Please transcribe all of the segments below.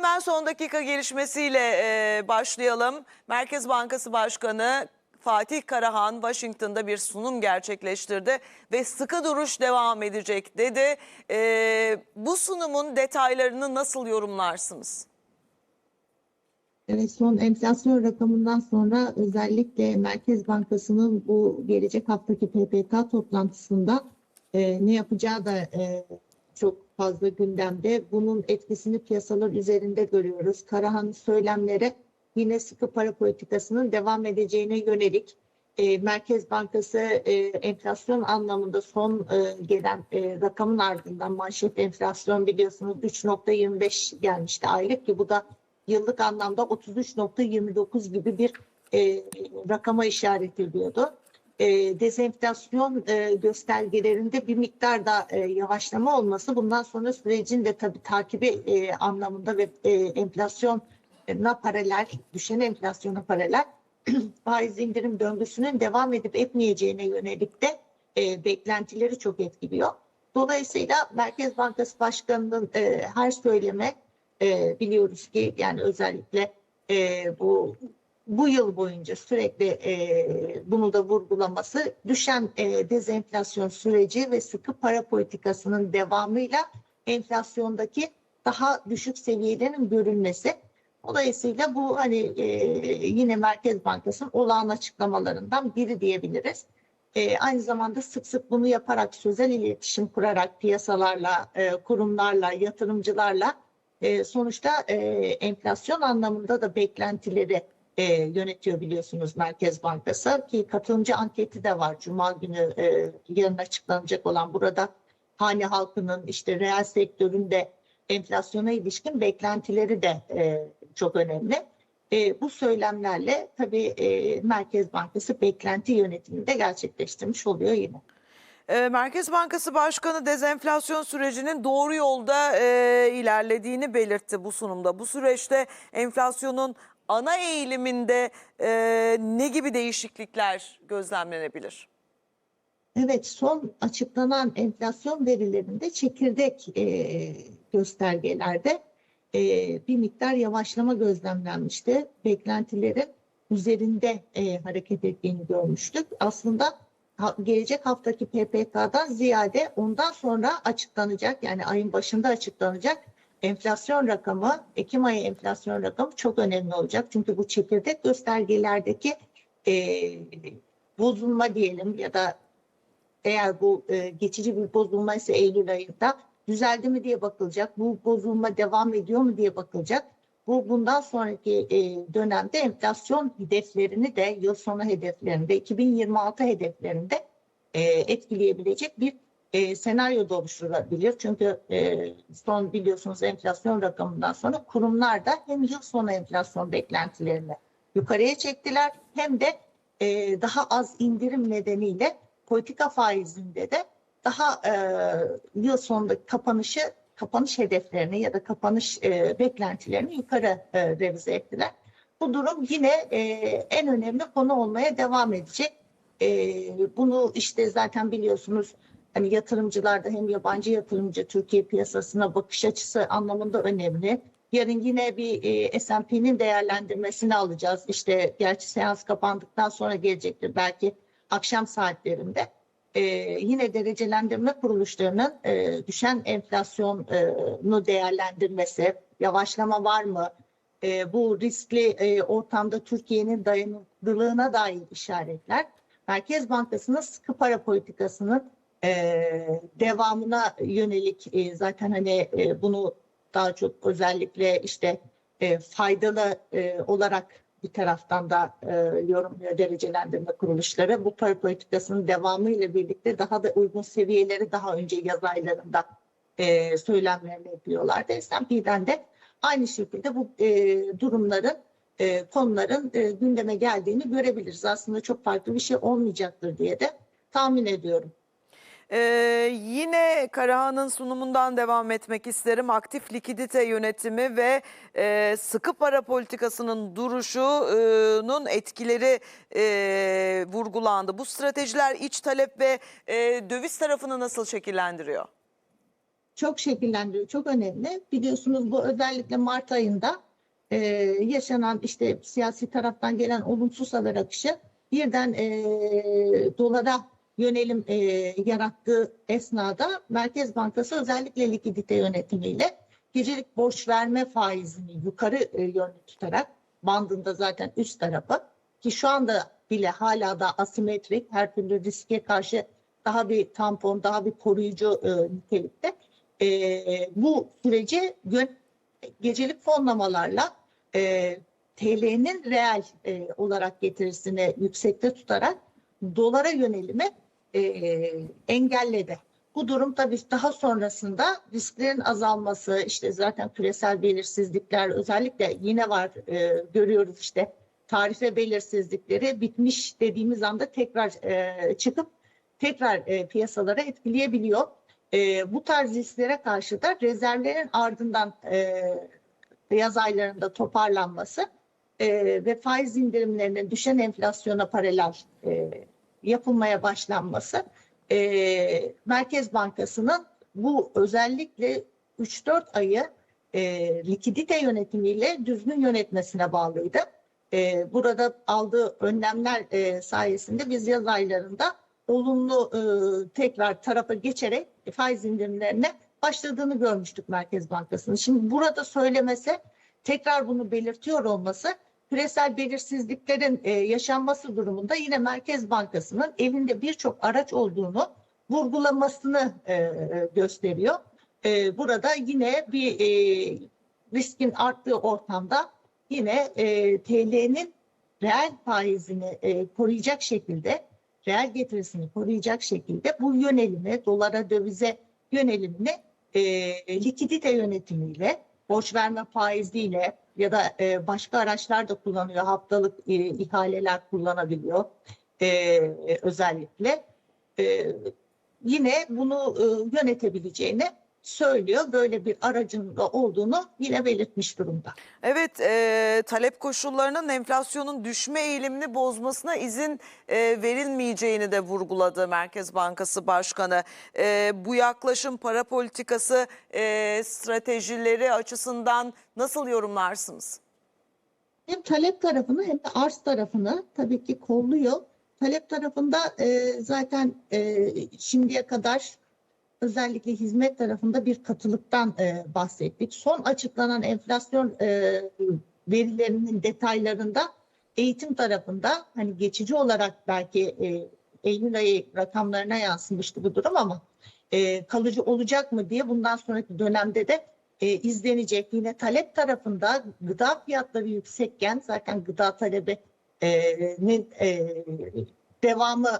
hemen son dakika gelişmesiyle e, başlayalım. Merkez Bankası Başkanı Fatih Karahan Washington'da bir sunum gerçekleştirdi ve sıkı duruş devam edecek dedi. E, bu sunumun detaylarını nasıl yorumlarsınız? Evet, son enflasyon rakamından sonra özellikle Merkez Bankası'nın bu gelecek haftaki PPK toplantısında e, ne yapacağı da e, çok fazla gündemde. Bunun etkisini piyasalar üzerinde görüyoruz. Karahan'ın söylemleri yine sıkı para politikasının devam edeceğine yönelik. E, Merkez Bankası e, enflasyon anlamında son e, gelen e, rakamın ardından manşet enflasyon biliyorsunuz 3.25 gelmişti aylık ki bu da yıllık anlamda 33.29 gibi bir e, rakama işaret ediyordu. E, dezenflasyon e, göstergelerinde bir miktar da e, yavaşlama olması bundan sonra sürecin de tabii takibi e, anlamında ve enflasyona paralel, düşen enflasyona paralel faiz indirim döngüsünün devam edip etmeyeceğine yönelik de beklentileri çok etkiliyor. Dolayısıyla Merkez Bankası Başkanı'nın her söyleme biliyoruz ki yani özellikle bu bu yıl boyunca sürekli e, bunu da vurgulaması düşen e, dezenflasyon süreci ve sıkı para politikasının devamıyla enflasyondaki daha düşük seviyelerin görülmesi. Dolayısıyla bu hani e, yine Merkez Bankası'nın olağan açıklamalarından biri diyebiliriz. E, aynı zamanda sık sık bunu yaparak sözel iletişim kurarak piyasalarla, e, kurumlarla, yatırımcılarla e, sonuçta e, enflasyon anlamında da beklentileri e, yönetiyor biliyorsunuz Merkez Bankası ki katılımcı anketi de var Cuma günü e, yarın açıklanacak olan burada hane halkının işte reel sektöründe enflasyona ilişkin beklentileri de e, çok önemli. E, bu söylemlerle tabii e, Merkez Bankası beklenti yönetimini de gerçekleştirmiş oluyor yine. E, Merkez Bankası Başkanı dezenflasyon sürecinin doğru yolda e, ilerlediğini belirtti bu sunumda. Bu süreçte enflasyonun ana eğiliminde e, ne gibi değişiklikler gözlemlenebilir? Evet, son açıklanan enflasyon verilerinde çekirdek e, göstergelerde e, bir miktar yavaşlama gözlemlenmişti. Beklentilerin üzerinde e, hareket ettiğini görmüştük. Aslında gelecek haftaki PPK'dan ziyade ondan sonra açıklanacak yani ayın başında açıklanacak enflasyon rakamı, Ekim ayı enflasyon rakamı çok önemli olacak. Çünkü bu çekirdek göstergelerdeki e, bozulma diyelim ya da eğer bu e, geçici bir bozulma ise Eylül ayında düzeldi mi diye bakılacak. Bu bozulma devam ediyor mu diye bakılacak. Bu bundan sonraki e, dönemde enflasyon hedeflerini de yıl sonu hedeflerinde 2026 hedeflerinde e, etkileyebilecek bir e, senaryo da oluşturabilir. Çünkü e, son biliyorsunuz enflasyon rakamından sonra kurumlar da hem yıl sonu enflasyon beklentilerini yukarıya çektiler hem de e, daha az indirim nedeniyle politika faizinde de daha e, yıl sonunda kapanışı kapanış hedeflerini ya da kapanış e, beklentilerini yukarı e, revize ettiler. Bu durum yine e, en önemli konu olmaya devam edecek. E, bunu işte zaten biliyorsunuz hani yatırımcılarda hem yabancı yatırımcı Türkiye piyasasına bakış açısı anlamında önemli. Yarın yine bir e, S&P'nin değerlendirmesini alacağız. İşte gerçi seans kapandıktan sonra gelecektir belki akşam saatlerinde. E, yine derecelendirme kuruluşlarının e, düşen enflasyonu değerlendirmesi, yavaşlama var mı? E, bu riskli e, ortamda Türkiye'nin dayanıklılığına dair işaretler. Merkez Bankası'nın sıkı para politikasının e, devamına yönelik e, zaten hani e, bunu daha çok özellikle işte e, faydalı e, olarak bir taraftan da e, yorumluyor derecelendirme kuruluşları. Bu para politikasının devamı ile birlikte daha da uygun seviyeleri daha önce yaz aylarında e, söylemlerini yapıyorlardı. S&P'den de aynı şekilde bu e, durumların e, konuların e, gündeme geldiğini görebiliriz. Aslında çok farklı bir şey olmayacaktır diye de tahmin ediyorum. Ee, yine Karahan'ın sunumundan devam etmek isterim. Aktif likidite yönetimi ve e, sıkı para politikasının duruşunun etkileri e, vurgulandı. Bu stratejiler iç talep ve e, döviz tarafını nasıl şekillendiriyor? çok şekillendiriyor, çok önemli. Biliyorsunuz bu özellikle Mart ayında e, yaşanan işte siyasi taraftan gelen olumsuz haber akışı birden e, dolara yönelim e, yarattığı esnada Merkez Bankası özellikle likidite yönetimiyle gecelik borç verme faizini yukarı e, yönlü tutarak bandında zaten üst tarafı ki şu anda bile hala da asimetrik her türlü riske karşı daha bir tampon, daha bir koruyucu e, nitelikte. E, bu süreci yön- gecelik fonlamalarla e, TL'nin reel e, olarak getirisini yüksekte tutarak dolara yönelimi e, engelledi. Bu durum tabii daha sonrasında risklerin azalması, işte zaten küresel belirsizlikler özellikle yine var e, görüyoruz işte tarife belirsizlikleri bitmiş dediğimiz anda tekrar e, çıkıp tekrar e, piyasalara etkileyebiliyor. E, bu tarz risklere karşı da rezervlerin ardından e, yaz aylarında toparlanması e, ve faiz indirimlerinin düşen enflasyona paralel e, yapılmaya başlanması e, Merkez Bankası'nın bu özellikle 3-4 ayı e, likidite yönetimiyle düzgün yönetmesine bağlıydı. E, burada aldığı önlemler e, sayesinde biz yaz aylarında olumlu e, tekrar tarafa geçerek faiz indirimlerine başladığını görmüştük Merkez Bankası'nın. Şimdi burada söylemesi, tekrar bunu belirtiyor olması küresel belirsizliklerin e, yaşanması durumunda yine Merkez Bankası'nın elinde birçok araç olduğunu vurgulamasını e, e, gösteriyor. E, burada yine bir e, riskin arttığı ortamda yine e, TL'nin reel faizini e, koruyacak şekilde, reel getirisini koruyacak şekilde bu yönelimi, dolara dövize yönelimini e, likidite yönetimiyle, borç verme faiziyle ya da e, başka araçlar da kullanıyor. Haftalık e, ihaleler kullanabiliyor e, özellikle. E, yine bunu e, yönetebileceğini söylüyor. Böyle bir aracın da olduğunu yine belirtmiş durumda. Evet, e, talep koşullarının enflasyonun düşme eğilimini bozmasına izin e, verilmeyeceğini de vurguladı Merkez Bankası Başkanı. E, bu yaklaşım para politikası e, stratejileri açısından nasıl yorumlarsınız? Hem talep tarafını hem de arz tarafını tabii ki kolluyor. Talep tarafında e, zaten e, şimdiye kadar özellikle hizmet tarafında bir katılıktan e, bahsettik. Son açıklanan enflasyon e, verilerinin detaylarında eğitim tarafında hani geçici olarak belki e, Eylül ayı rakamlarına yansımıştı bu durum ama e, kalıcı olacak mı diye bundan sonraki dönemde de e, izlenecek. Yine talep tarafında gıda fiyatları yüksekken zaten gıda talebinin e, devamı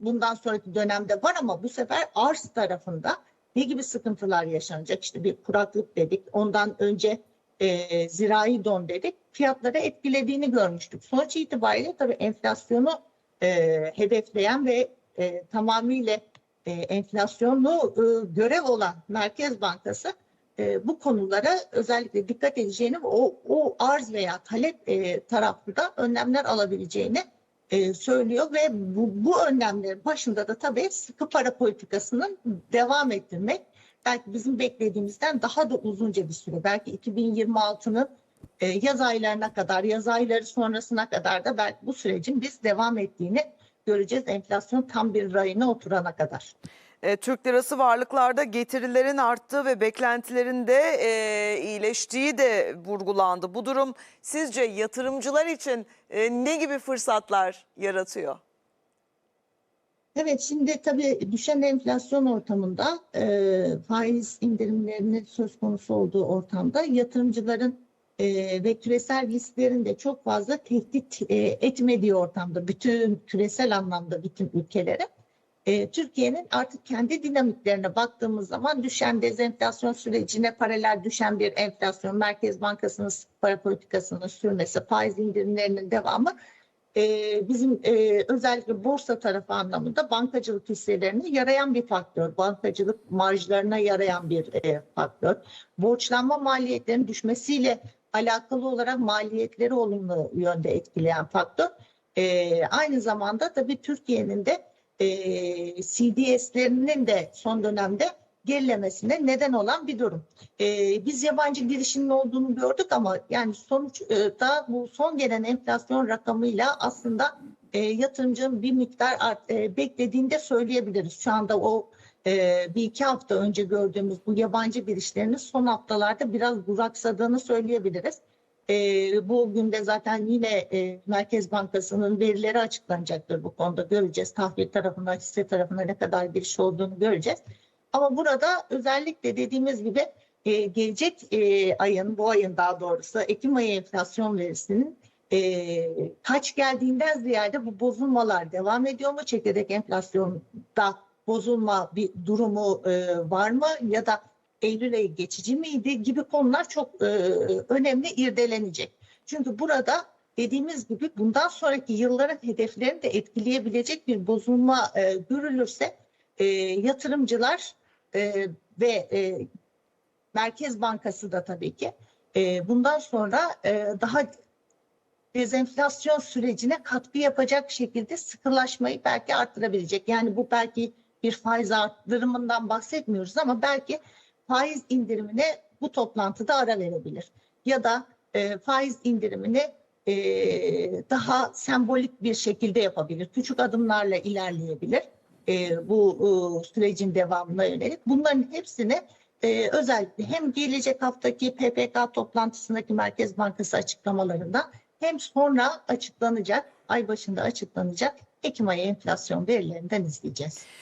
bundan sonraki dönemde var ama bu sefer arz tarafında ne gibi sıkıntılar yaşanacak? İşte bir kuraklık dedik. Ondan önce e, zirai don dedik. Fiyatları etkilediğini görmüştük. Sonuç itibariyle tabii enflasyonu e, hedefleyen ve e, tamamıyla e, enflasyonu e, görev olan Merkez Bankası e, bu konulara özellikle dikkat edeceğini o, o arz veya talep e, tarafında önlemler alabileceğini e, söylüyor ve bu, bu önlemlerin başında da tabii sıkı para politikasının devam ettirmek belki bizim beklediğimizden daha da uzunca bir süre belki 2026'nın e, yaz aylarına kadar yaz ayları sonrasına kadar da belki bu sürecin biz devam ettiğini göreceğiz enflasyon tam bir rayına oturana kadar. E, Türk lirası varlıklarda getirilerin arttığı ve beklentilerin de e, iyileştiği de vurgulandı. Bu durum sizce yatırımcılar için e, ne gibi fırsatlar yaratıyor? Evet şimdi tabii düşen enflasyon ortamında e, faiz indirimlerinin söz konusu olduğu ortamda yatırımcıların e, ve küresel risklerin de çok fazla tehdit e, etmediği ortamda bütün küresel anlamda bütün ülkelere e, Türkiye'nin artık kendi dinamiklerine baktığımız zaman düşen dezenflasyon sürecine paralel düşen bir enflasyon, Merkez Bankası'nın para politikasının sürmesi, faiz indirimlerinin devamı e, bizim e, özellikle borsa tarafı anlamında bankacılık hisselerine yarayan bir faktör. Bankacılık marjlarına yarayan bir e, faktör. Borçlanma maliyetlerinin düşmesiyle alakalı olarak maliyetleri olumlu yönde etkileyen faktör. E, aynı zamanda tabii Türkiye'nin de e, CDS'lerinin de son dönemde gerilemesine neden olan bir durum. Ee, biz yabancı girişinin olduğunu gördük ama yani sonuçta bu son gelen enflasyon rakamıyla aslında e, yatırımcının bir miktar art, e, beklediğini de söyleyebiliriz. Şu anda o e, bir iki hafta önce gördüğümüz bu yabancı girişlerinin son haftalarda biraz duraksadığını söyleyebiliriz. E, bugün de zaten yine e, Merkez Bankası'nın verileri açıklanacaktır bu konuda göreceğiz. Tahvil tarafına, hisse tarafına ne kadar giriş olduğunu göreceğiz. Ama burada özellikle dediğimiz gibi e, gelecek e, ayın, bu ayın daha doğrusu Ekim ayı enflasyon verisinin e, kaç geldiğinden ziyade bu bozulmalar devam ediyor mu? Çekirdek enflasyonda bozulma bir durumu e, var mı? Ya da Eylül ayı geçici miydi gibi konular çok e, önemli irdelenecek. Çünkü burada dediğimiz gibi bundan sonraki yılların hedeflerini de etkileyebilecek bir bozulma e, görülürse e, yatırımcılar e, ve e, Merkez Bankası da tabii ki e, bundan sonra e, daha dezenflasyon sürecine katkı yapacak şekilde sıkılaşmayı belki arttırabilecek. Yani bu belki bir faiz arttırımından bahsetmiyoruz ama belki faiz indirimine bu toplantıda ara verebilir. Ya da e, faiz indirimini e, daha sembolik bir şekilde yapabilir. Küçük adımlarla ilerleyebilir e, bu e, sürecin devamına yönelik. Bunların hepsini e, özellikle hem gelecek haftaki PPK toplantısındaki Merkez Bankası açıklamalarında hem sonra açıklanacak, ay başında açıklanacak Ekim ayı enflasyon verilerinden izleyeceğiz.